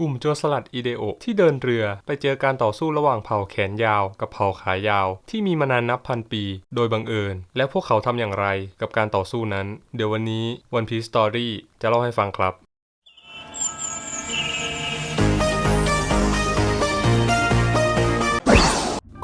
กลุ่มโจรสลัดอีเดโอที่เดินเรือไปเจอการต่อสู้ระหว่างเผ่าแขนยาวกับเผ่าขายาว ที่มีมานานนับพันปี โดยบังเอิญ และพวกเขาทำอย่างไรกับการต่อสู้นั้น เดี๋ยววันนี้ One Piece Story จะเล่าให้ฟังครับ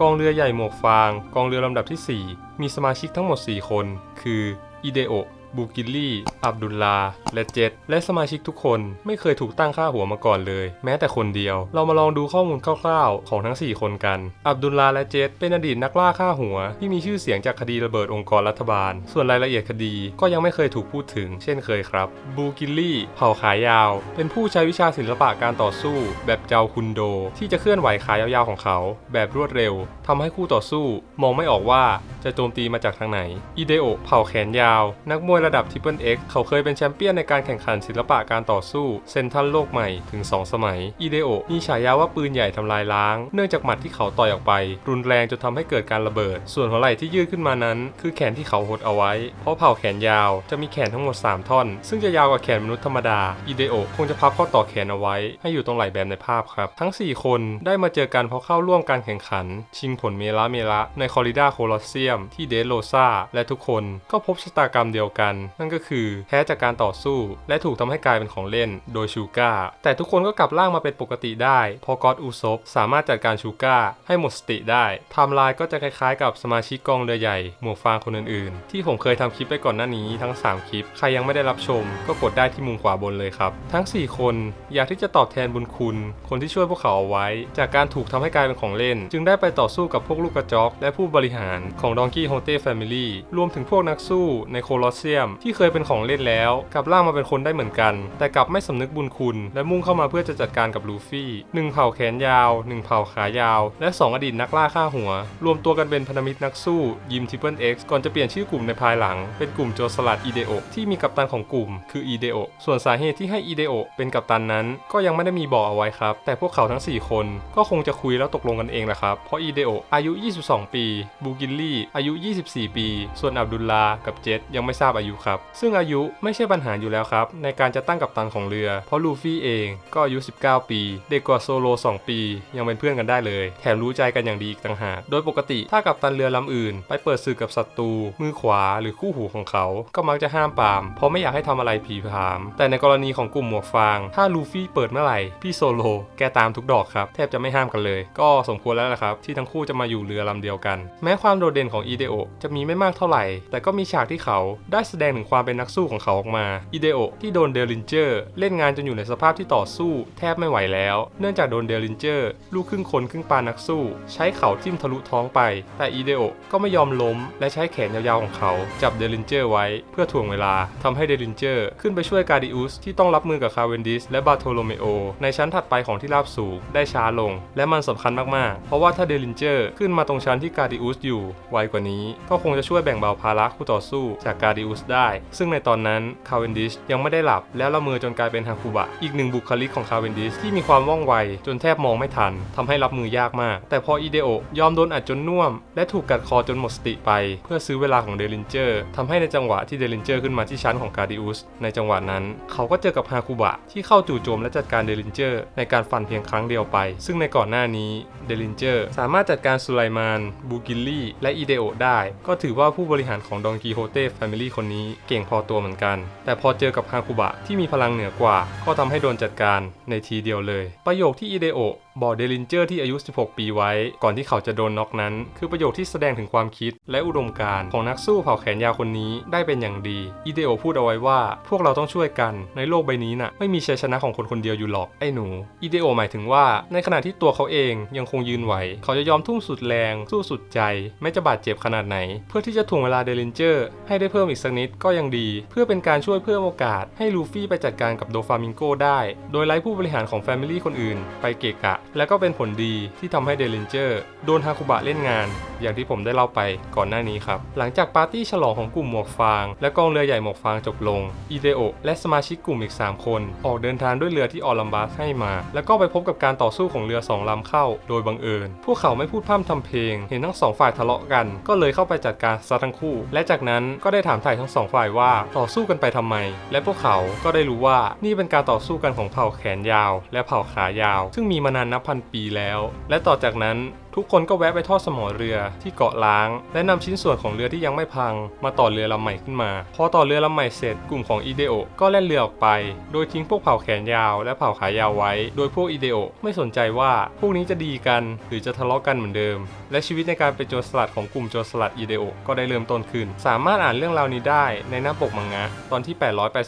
กองเรือใหญ่หมวกฟาง กองเรือลำดับที่ 4 มีสมาชิกทั้งหมด 4 คน คือ อิเดโอ บูกิลลี่ อับดุลลา และเจตและสมาชิกทุกคนไม่เคยถูกตั้งค่าหัวมาก่อนเลย แม้แต่คนเดียว เรามาลองดูข้อมูลคร่าวๆ ของทั้ง 4 คนกัน อับดุลลาและเจตเป็นอดีตนักล่าค่าหัว ที่มีชื่อเสียงจากคดีระเบิดองค์กรรัฐบาล ส่วนรายละเอียดคดีก็ยังไม่เคยถูกพูดถึง เช่นเคยครับ บูกิลลี่เผ่าขายาว เป็นผู้ใช้วิชาศิลปะการต่อสู้ แบบเจ้าคุนโด ที่จะเคลื่อนไหวขายาวๆของเขา แบบรวดเร็วทำให้คู่ต่อสู้ มองไม่ออกว่าจะโจมตีมาจากทางไหน อิเดโอเผ่าแขนยาว นักมวยระดับ Triple X เขาเคยเป็นแชมเปี้ยนในการแข่งขันศิลปะการต่อสู้เซนทัลโลกใหม่ถึง 2 สมัยอิเดโอมีฉายาว่าปืนใหญ่ทำลายล้าง เนื่องจากหมัดที่เขาต่อยออกไป รุนแรงจนทำให้เกิดการระเบิด ส่วนหัวไหล่ที่ยืดขึ้นมานั้น คือแขนที่เขาหดเอาไว้ เพราะเผ่าแขนยาวจะมีแขนทั้งหมด 3 ท่อน ซึ่งจะยาวกว่าแขนมนุษย์ธรรมดาอิเดโอคงจะพับข้อต่อแขนเอาไว้ ให้อยู่ตรงไหล่แบบในภาพครับ ทั้ง 4 คนได้มาเจอกันเพราะเข้าร่วมการแข่งขัน ชิงผลเมลาเมละในคอริดาโคลอสเซียมที่เดโลซาและทุกคนก็พบชะตากรรมเดียวกันนั่นก็คือแพ้จากการต่อสู้ และถูกทำให้กลายเป็นของเล่นโดยชูก้าแต่ทุกคนก็กลับร่างมาเป็นปกติได้ พอกอดอุซบสามารถจัดการชูก้าให้หมดสติได้ไทม์ไลน์ก็จะคล้ายๆ กับสมาชิกกองเรือใหญ่หมวกฟางคนอื่นๆ ที่ผมเคยทำคลิปไปก่อนหน้านี้ทั้ง 3 คลิป ใครยังไม่ได้รับชม ก็กดได้ที่มุมขวาบนเลยครับ ทั้ง 4 คนอยากที่จะตอบแทนบุญคุณ คนที่ช่วยพวกเขาเอาไว้ จากการถูกทำให้กลายเป็นของเล่น จึงได้ไปต่อสู้กับพวกลูกกระจอก และผู้บริหารของดองกี้โฮเต้แฟมิลี่รวมถึงพวกนักสู้ในโคลอสเซียมที่เคยเป็นของเล่นแล้ว กลับร่างมาเป็นคนได้เหมือนกัน แต่กลับไม่สำนึกบุญคุณ และมุ่งเข้ามาเพื่อจะจัดการกับลูฟี่หนึ่งเผ่าแขนยาวหนึ่งเผ่าขายาว และ 2 อดีตนักล่าฆ่าหัว รวมตัวกันเป็นพันธมิตรนักสู้ยิมทิปเปิลเอ็กซ์ก่อนจะเปลี่ยนชื่อกลุ่มในภายหลัง เป็นกลุ่มโจรสลัดอีเดโอที่มีกัปตันของกลุ่ม คืออีเดโอส่วนสาเหตุที่ให้อีเดโอเป็นกัปตันนั้น ก็ยังไม่ได้มีบอกเอาไว้ครับ แต่พวกเขาทั้ง 4 คนก็คงจะคุยแล้วตกลงกันเองแหละครับ เพราะอีเดโออายุ 22 ปี บูกิลลี่อายุ 24 ปี ส่วนอับดุลลากับเจตยังไม่ทราบอายุครับ ซึ่งอายุไม่ใช่ปัญหาอยู่แล้วครับ ในการจะตั้งกัปตันของเรือ เพราะลูฟี่เองก็อายุ 19 ปี เด็กกว่าโซโล 2 ปี ยังเป็นเพื่อนกันได้เลย แถมรู้ใจกันอย่างดีอีกต่างหากโดยปกติถ้ากัปตันเรือลำอื่น ไปเปิดศึกกับศัตรูมือขวาหรือคู่หูของเขา ก็มักจะห้ามปาม เพราะไม่อยากให้ทำอะไรผีผาม แต่ในกรณีของกลุ่มหมวกฟาง ถ้าลูฟี่เปิดเมื่อไหร่พี่โซโลแกตามทุกดอกครับแทบจะไม่ห้ามกันเลย ก็สมควรแล้วละครับที่ทั้งคู่จะมาอยู่เรือลำเดียวกัน แม้ความโดดเด่นของอีเดโอจะมีไม่มากเท่าไหร่ แต่ก็มีฉากที่เขาได้แสดงถึงความเป็นนักสู้ของเขาออกมาอีเดโอที่โดนเดลินเจอร์เล่นงานจนอยู่ในสภาพที่ต่อสู้แทบไม่ไหวแล้ว เนื่องจากโดนเดลินเจอร์ลูกครึ่งคนครึ่งปลานักสู้ ใช้เข่าทิ่มทะลุท้องไป แต่อีเดโอก็ไม่ยอมล้ม และใช้แขนยาวๆของเขา จับเดลินเจอร์ไว้เพื่อถ่วงเวลาทำให้เดลินเจอร์ขึ้นไปช่วยกาดิอุสที่ต้องรับมือกับคาเวนดิสและบาโทโลเมโอในชั้นถัดไปของที่ราบสูงได้ช้าลง และมันสำคัญมากๆ เพราะว่าถ้าเดลินเจอร์ขึ้นมาตรงชั้นที่กาดิอุสอยู่ไวกว่านี้ ก็คงจะช่วยแบ่งเบาภาระคู่ต่อสู้จากกาดิอุสได้ ซึ่งในตอนนั้นคาเวนดิชยังไม่ได้หลับแล้วละเมอจนกลายเป็นฮาคุบะ อีกหนึ่งบุคลิกของคาเวนดิชที่มีความว่องไวจนแทบมองไม่ทันทำให้รับมือยากมาก แต่พออีเดโอยอมโดนอัดจนน่วม และถูกกัดคอจนหมดสติไป เพื่อซื้อเวลาของเดลินเจอร์ทำให้ในจังหวะที่เดลินเจอร์ขึ้นมาที่ชั้นของการดิอุสในจังหวะนั้น เขาก็เจอกับฮาคุบะที่เข้าจู่โจมและจัดการเดลินเจอร์ในการฟันเพียงครั้งเดียวไป ซึ่งในก่อนหน้านี้เดลินเจอร์สามารถจัดการสุไลมาน บูกิลลี่ และอีเดโอได้ ก็ถือว่าผู้บริหารของดองกีโฮเต้แฟมิลี่คนนี้เก่งพอตัวเหมือนกัน แต่พอเจอกับฮาคุบะที่มีพลังเหนือกว่า ก็ทำให้โดนจัดการในทีเดียวเลย ประโยคที่อิเดโอ บอกเดลินเจอร์ที่อายุ 16 ปีไว้ ก่อนที่เขาจะโดนน็อกนั้น คือประโยคที่แสดงถึงความคิดและอุดมการณ์ของนักสู้เผ่าแขนยาวคนนี้ได้เป็นอย่างดี อีเดโอพูดเอาไว้ว่า พวกเราต้องช่วยกันในโลกใบนี้น่ะ ไม่มีชัยชนะของคนคนเดียวอยู่หรอกไอ้หนู อีเดโอหมายถึงว่า ในขณะที่ตัวเขาเองยังคงยืนไหว เขาจะยอมทุ่มสุดแรง สู้สุดใจไม่จะบาดเจ็บขนาดไหน เพื่อที่จะถ่วงเวลาเดลินเจอร์ให้ได้เพิ่มอีกสักนิดก็ยังดี เพื่อเป็นการช่วยเพิ่มโอกาส ให้ลูฟี่ไปจัดการกับโดฟามิงโกได้ โดยไล่ผู้บริหารของแฟมิลี่คนอื่นไปเกะกะและก็เป็นผลดีที่ทำให้เดลินเจอร์โดนฮาคุบะเล่นงาน อย่างที่ผมได้เล่าไปก่อนหน้านี้ครับ หลังจากปาร์ตี้ฉลองของกลุ่มหมวกฟาง และกองเรือใหญ่หมวกฟางจบลงอีเดโอและสมาชิกกลุ่มอีก 3 คน ออกเดินทางด้วยเรือที่ออลัมบัสให้มา แล้วก็ไปพบกับการต่อสู้ของเรือสองลำเข้า โดยบังเอิญ พวกเขาไม่พูดพร่ำทำเพลง เห็นทั้งสองฝ่ายทะเลาะกัน ก็เลยเข้าไปจัดการซะทั้งคู่ และจากนั้นก็ได้ถามถ่ายทั้งสองฝ่ายว่าต่อสู้กันไปทำไม และพวกเขาก็ได้รู้ว่านี่เป็นการต่อสู้กันของเผ่าแขนยาว และเผ่าขายาว ซึ่งมีมานานนับพันปีแล้ว และต่อจากนั้น ทุกคนก็แวะไปทอดสมอเรือที่เกาะล้าง และนำชิ้นส่วนของเรือที่ยังไม่พัง มาต่อเรือลำใหม่ขึ้นมา พอต่อเรือลำใหม่เสร็จกลุ่มของอีเดโอก็แล่นเรือออกไป โดยทิ้งพวกเผ่าแขนยาวและเผ่าขายาวไว้ โดยพวกอีเดโอไม่สนใจว่าพวกนี้จะดีกัน หรือจะทะเลาะกันเหมือนเดิม และชีวิตในการเป็นโจรสลัดของกลุ่มโจรสลัดอีเดโอก็ได้เริ่มต้นขึ้น สามารถอ่านเรื่องราวนี้ได้ในหน้าปกมังงะตอนที่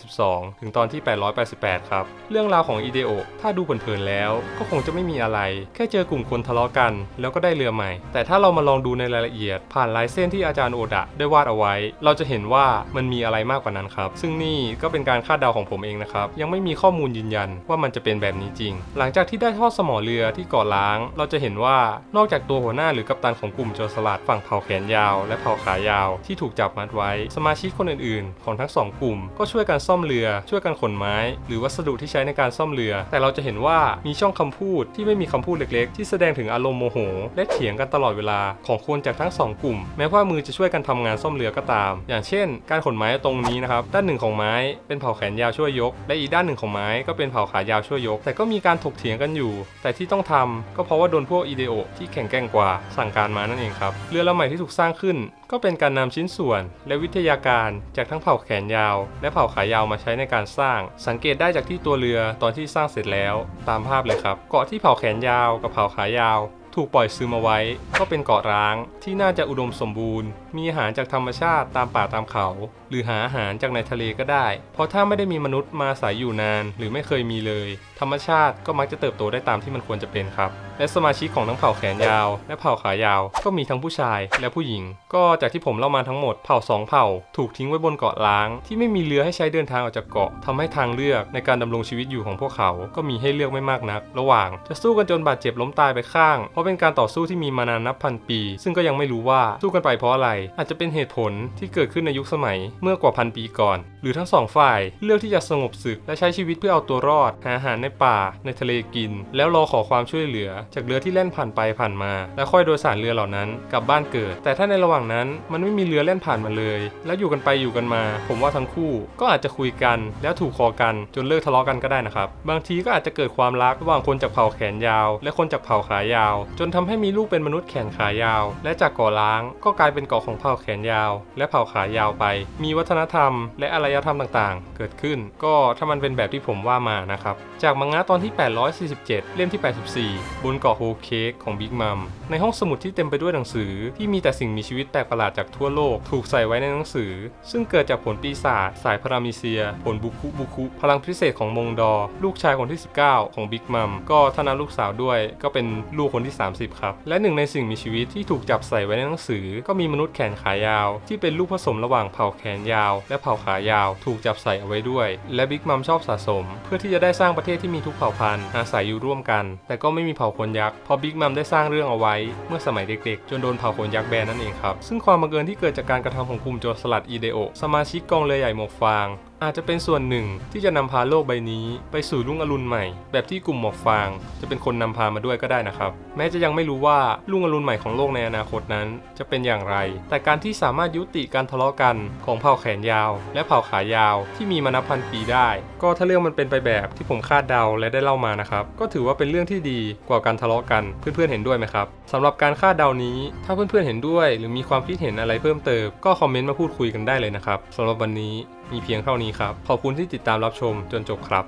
882 ถึงตอนที่ 888 ครับ เรื่องราวของอีเดโอถ้าดูเผินๆแล้ว ก็คงจะไม่มีอะไร แค่เจอกลุ่มคนทะเลาะกัน แล้วก็ได้เรือใหม่ แต่ถ้าเรามาลองดูในรายละเอียด ผ่านลายเส้นที่อาจารย์โอดะได้วาดเอาไว้ เราจะเห็นว่ามันมีอะไรมากกว่านั้นครับ ซึ่งนี่ก็เป็นการคาดเดาของผมเองนะครับ ยังไม่มีข้อมูลยืนยันว่ามันจะเป็นแบบนี้จริง หลังจากที่ได้ทอดสมอเรือที่เกาะล้าง เราจะเห็นว่านอกจากตัวหัวหน้าหรือกัปตันของกลุ่มโจรสลัดฝั่งเผ่าแขนยาว และเผ่าขายาวที่ถูกจับมัดไว้ สมาชิกคนอื่นๆ ของทั้งสองกลุ่ม ก็ช่วยกันซ่อมเรือ ช่วยกันขนไม้ หรือวัสดุที่ใช้ในการซ่อมเรือ แต่เราจะเห็นว่ามีช่องคำพูดที่ไม่มีคำพูดเล็ก ๆ ที่แสดงถึงอารมณ์โมโหและเถียงกันตลอดเวลาของคนจากทั้งสองกลุ่ม แม้ว่ามือจะช่วยกันทำงานซ่อมเรือก็ตาม อย่างเช่น การขนไม้ตรงนี้นะครับ ด้านหนึ่งของไม้เป็นเผ่าแขนยาวช่วยยก และอีกด้านหนึ่งของไม้ก็เป็นเผ่าขายาวช่วยยก แต่ก็มีการถกเถียงกันอยู่ แต่ที่ต้องทำก็เพราะว่าโดนพวกอีเดโอที่แข็งแกร่งกว่าสั่งการมานั่นเองครับ เรือลำใหม่ที่ถูกสร้างขึ้น ก็เป็นการนำชิ้นส่วน และวิทยาการจากทั้งเผ่าแขนยาว และเผ่าขายาวมาใช้ในการสร้าง สังเกตได้จากที่ตัวเรือตอนที่สร้างเสร็จแล้ว ตามภาพเลยครับ เกาะที่เผ่าแขนยาวกับเผ่าขายาว ถูกปล่อยซึมเอาไว้ ก็เป็นเกาะร้างที่น่าจะอุดมสมบูรณ์ มีอาหารจากธรรมชาติตามป่าตามเขา หรือหาอาหารจากในทะเลก็ได้ เพราะถ้าไม่ได้มีมนุษย์มาอาศัยอยู่นาน หรือไม่เคยมีเลย ธรรมชาติก็มักจะเติบโตได้ตามที่มันควรจะเป็นครับและสมาชิกของทั้งเผ่าแขนยาว และเผ่าขายาว ก็มีทั้งผู้ชายและผู้หญิง ก็จากที่ผมเล่ามาทั้งหมดเผ่าสองเผ่า ถูกทิ้งไว้บนเกาะล้าง ที่ไม่มีเรือให้ใช้เดินทางออกจากเกาะทำให้ทางเลือกในการดำรงชีวิตอยู่ของพวกเขา ก็มีให้เลือกไม่มากนัก ระหว่าง จะสู้กันจนบาดเจ็บล้มตายไปข้าง เพราะเป็นการต่อสู้ที่มีมานานนับพันปี ซึ่งก็ยังไม่รู้ว่าสู้กันไปเพราะอะไร อาจจะเป็นเหตุผลที่เกิดขึ้นในยุคสมัยเมื่อกว่าพันปีก่อน หรือทั้งสองฝ่ายเลือกที่จะสงบศึกและใช้ชีวิตเพื่อเอาตัวรอด หาอาหารในป่า ในทะเลกิน แล้วรอขอความช่วยเหลือจากเรือที่แล่นผ่านไปผ่านมา แล้วค่อยโดยสารเรือเหล่านั้นกลับบ้านเกิด แต่ถ้าในระหว่างนั้นมันไม่มีเรือแล่นผ่านมาเลย แล้วอยู่กันไปอยู่กันมา ผมว่าทั้งคู่ก็อาจจะคุยกัน แล้วถูกคอกันจนเลิกทะเลาะกันก็ได้นะครับบางทีก็อาจจะเกิดความรักระหว่างคนจากเผ่าแขนยาว และคนจากเผ่าขายาว จนทำให้มีลูกเป็นมนุษย์แขนขายาว และจากเกาะล้างก็กลายเป็นเกาะของเผ่าแขนยาว และเผ่าขายาวไป มีวัฒนธรรม และอารยธรรมต่างๆ เกิดขึ้น ก็ถ้ามันเป็นแบบที่ผมว่ามานะครับจากมังงะตอนที่ 847 เล่มที่ 84 บนเกาะโฮเค้กของบิ๊กมัมในห้องสมุดที่เต็มไปด้วยหนังสือ ที่มีแต่สิ่งมีชีวิตแปลกประหลาดจากทั่วโลก ถูกใส่ไว้ในหนังสือ ซึ่งเกิดจากผลปีศาจสายพารามิเซีย ผลบุคุบุคุ พลังพิเศษของมงดอ ลูกชายคนที่ 19 ของบิ๊กมัมก็ถ้านับลูกสาวด้วย ก็เป็นลูกคนที่ 30 ครับ และหนึ่งในสิ่งมีชีวิตที่ถูกจับใส่ไว้ในหนังสือ ก็มีมนุษย์แขนขายาว ที่เป็นลูกผสมระหว่างเผ่าแขนยาว และเผ่าขายาว ถูกจับใส่เอาไว้ด้วย และบิ๊กมัมชอบสะสม เพื่อที่จะได้สร้างประเทศที่มีทุกเผ่าพันธุ์อาศัยอยู่ร่วมกัน แต่ก็ไม่มีเผ่าคนยักษ์เพราะบิ๊กมัมได้สร้างเรื่องเอาไว้ เมื่อสมัยเด็กๆ จนโดนเผ่าขนยักษ์แบนนั่นเองครับ ซึ่งความบังเอิญที่เกิดจากการกระทำของกลุ่มโจรสลัดอีเดโอสมาชิกกองเรือใหญ่หมวกฟาง อาจจะเป็นส่วนหนึ่งที่จะนำพาโลกใบนี้ไปสู่รุ่งอรุณใหม่ แบบที่กลุ่มหมวกฟาง จะเป็นคนนำพามาด้วยก็ได้นะครับ แม้จะยังไม่รู้ว่ารุ่งอรุณใหม่ของโลกในอนาคตนั้น จะเป็นอย่างไร แต่การที่สามารถยุติการทะเลาะกันของเผ่าแขนยาว และเผ่าขายาวที่มีมานับพันปีได้ ก็ถ้าเรื่องมันเป็นไปแบบที่ผมคาดเดาและได้เล่ามานะครับก็ถือว่าเป็นเรื่องที่ดีกว่าการทะเลาะกันเพื่อนๆเห็นด้วยไหมครับสำหรับการคาดเดานี้ ถ้าเพื่อนๆเห็นด้วย หรือมีความคิดเห็นอะไรเพิ่มเติมก็คอมเมนต์มาพูดคุยกันได้เลยนะครับสำหรับวันนี้ มีเพียงเท่านี้ครับ ขอบคุณที่ติดตามรับชมจนจบครับ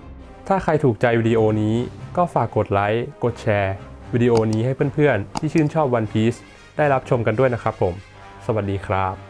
ถ้าใครถูกใจวิดีโอนี้ก็ฝากกดไลค์ กดแชร์วิดีโอนี้ให้เพื่อนๆ ที่ชื่นชอบ One Piece ได้รับชมกันด้วยนะครับผม สวัสดีครับ